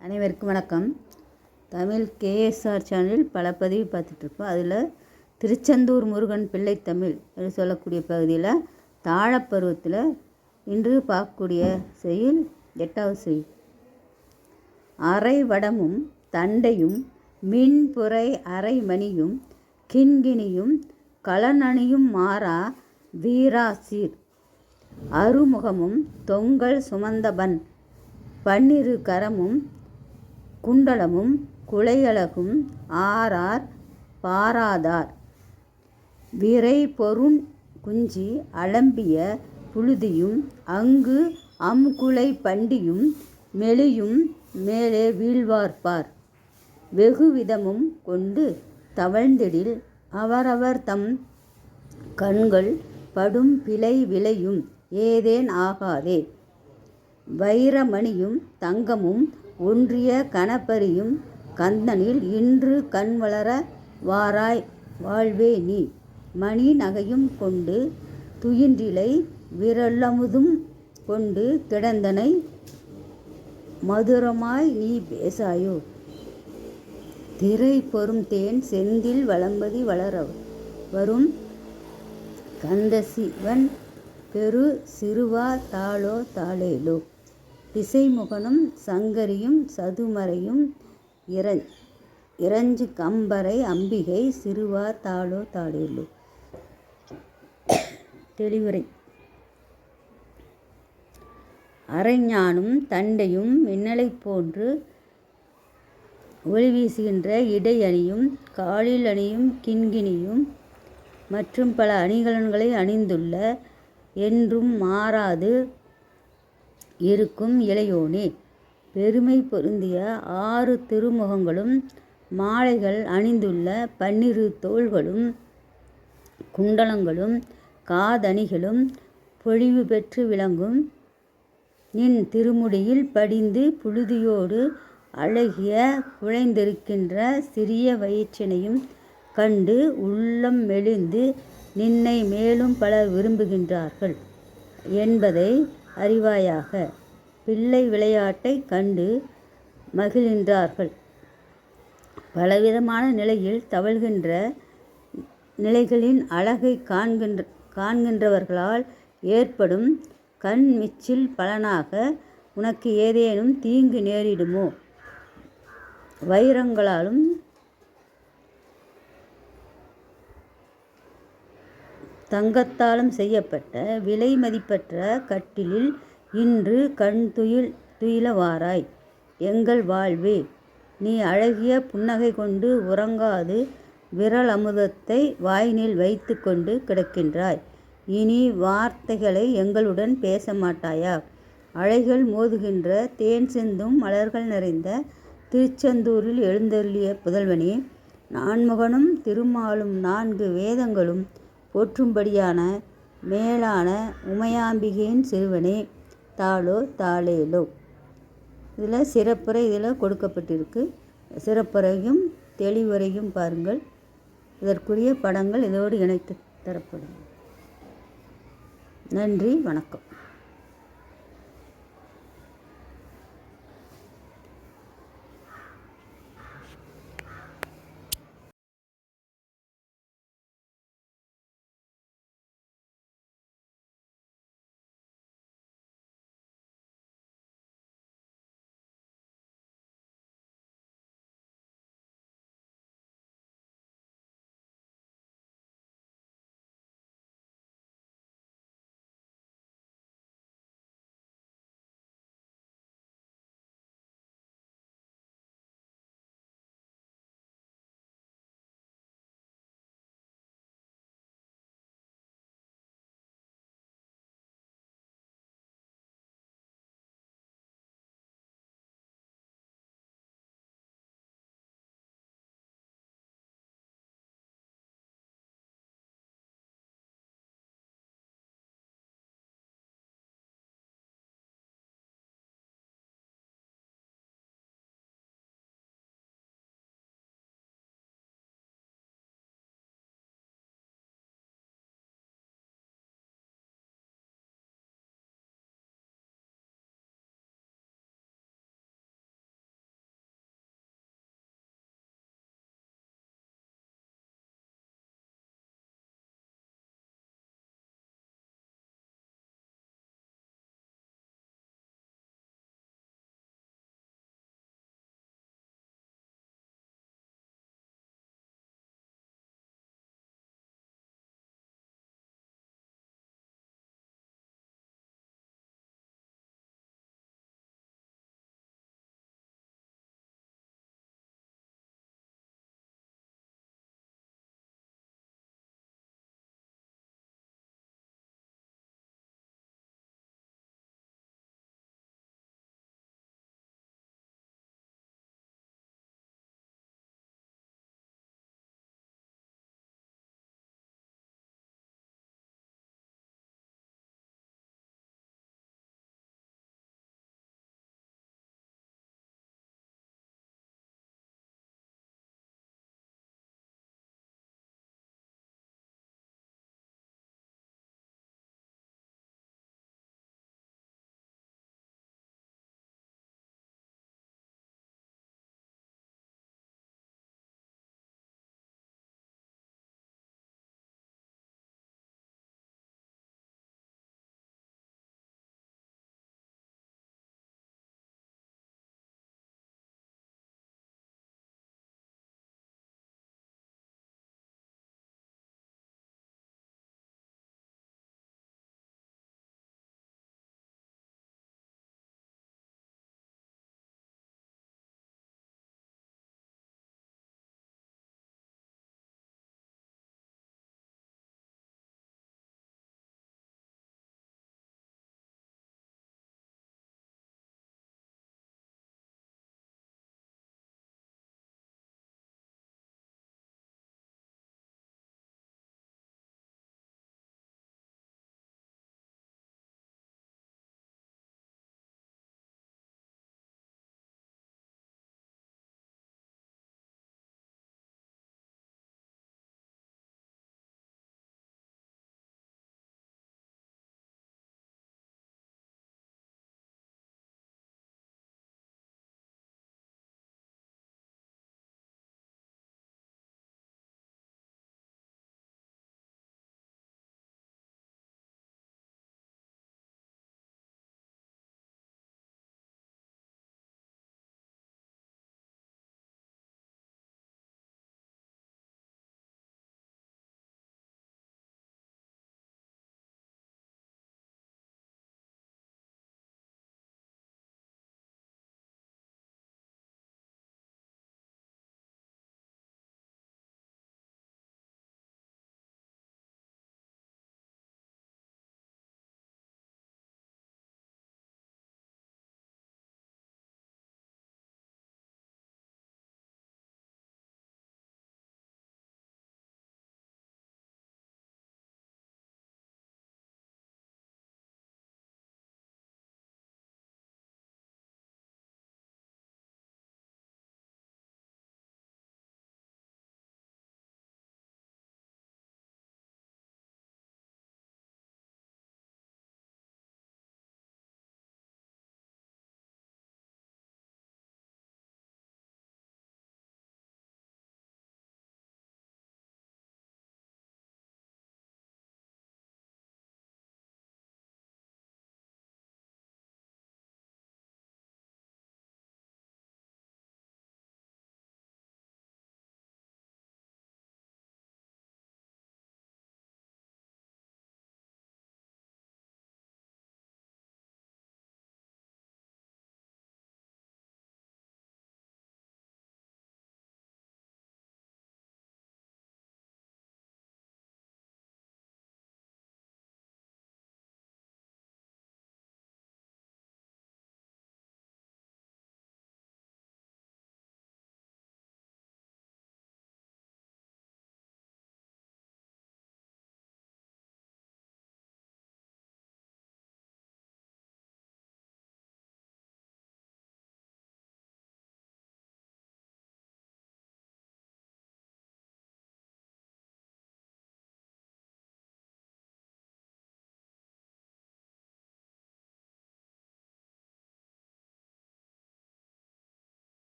அனைவருக்கும் வணக்கம். தமிழ் கேஎஸ்ஆர் சேனலில் பல பதிவு பார்த்துட்ருப்போம். அதில் திருச்செந்தூர் முருகன் பிள்ளை தமிழ் என்று சொல்லக்கூடிய பகுதியில் தாழப்பருவத்தில் இன்று பார்க்கக்கூடிய செயல் எட்டாவது செய் அரை வடமும் தண்டையும் மின்புரை அரைமணியும் கிண்கிணியும் கலனணியும் மாறா வீராசீர் அருமுகமும் தொங்கல் சுமந்தபன் பன்னிரு கரமும் குண்டலமும் குலையழகும் ஆரார் பாராதார். விரை பொருண் குஞ்சி அலம்பிய புழுதியும் அங்கு அம்குலை பண்டியும் மெலியும் மேலே வீழ்வார்ப்பார். வெகுவிதமும் கொண்டு தவழ்ந்திடில் அவரவர் தம் கண்கள் படும் பிழை விளையும் ஏதேன் ஆகாதே. வைரமணியும் தங்கமும் ஒன்றிய கணப்பரியும் கந்தனில் இன்று கண் வளர வாராய் வாழ்வே நீ. மணி நகையும் கொண்டு துயின்றிலை விரலமுதும் கொண்டு கிடந்தனை மதுரமாய் நீ பேசாயோ. திரை பொறும் தேன் செந்தில் வளம்பதி வளர வரும் கந்தசிவன் பெரு சிறுவா தாளோ தாளேலோ. திசைமுகனும் சங்கரியும் சதுமரையும் இர இறஞ்சு கம்பரை அம்பிகை சிறுவா தாளோ தாடேலு தெளிவுரை. அரைஞானும் தண்டையும் மின்னலைப் போன்று ஒளி வீசுகின்ற இடை அணியும் காலில் அணியும் கிண்கிணியும் மற்றும் பல அணிகலன்களை அணிந்துள்ள என்றும் மாறாது இருக்கும் இளையோனே. பெருமை பொருந்திய ஆறு திருமுகங்களும் மாலைகள் அணிந்துள்ள பன்னிரு தோள்களும் குண்டலங்களும் காதணிகளும் பொழிவு பெற்று விளங்கும். நின் திருமுடியில் படிந்து புழுதியோடு அழகிய குழைந்திருக்கின்ற சிறிய வயிற்றினையும் கண்டு உள்ளம் மெலிந்து நின்னை மேலும் பலர் விரும்புகின்றார்கள். என்பதை அறிவாயாக. பிள்ளை விளையாட்டை கண்டு மகிழ்கின்றார்கள். பலவிதமான நிலையில் தவழ்கின்ற நிலைகளின் அழகை காண்கின்ற காண்கின்றவர்களால் ஏற்படும் கண் மிச்சில் பலனாக உனக்கு ஏதேனும் தீங்கு நேரிடுமோ? வைரங்களாலும் தங்கத்தாலும் செய்யப்பட்ட விலை மதிப்பற்ற கட்டிலில் இன்று கண் துயில் துயிலவாராய். எங்கள் வாழ்வே நீ அழகிய புன்னகை கொண்டு உறங்காது விரல் அமுதத்தை வாயினில் வைத்து கொண்டு கிடக்கின்றாய். இனி வார்த்தைகளை எங்களுடன் பேச மாட்டாயா அழைகள் மோதுகின்ற தேன் சிந்தும் மலர்கள் நிறைந்த திருச்செந்தூரில் எழுந்தருளிய புதல்வனே நான்முகனும் திருமாலும் நான்கு வேதங்களும் போற்றும்படியான மேலான உமையாம்பிகையின் சிறுவனே தாளோ தாளேலோ. இதில் சிறப்புரை இதில் கொடுக்கப்பட்டிருக்கு. சிறப்புரையும் தெளிவுரையும் பாருங்கள். இதற்குரிய படங்கள் இதோடு இணைத்து தரப்படும். நன்றி வணக்கம்.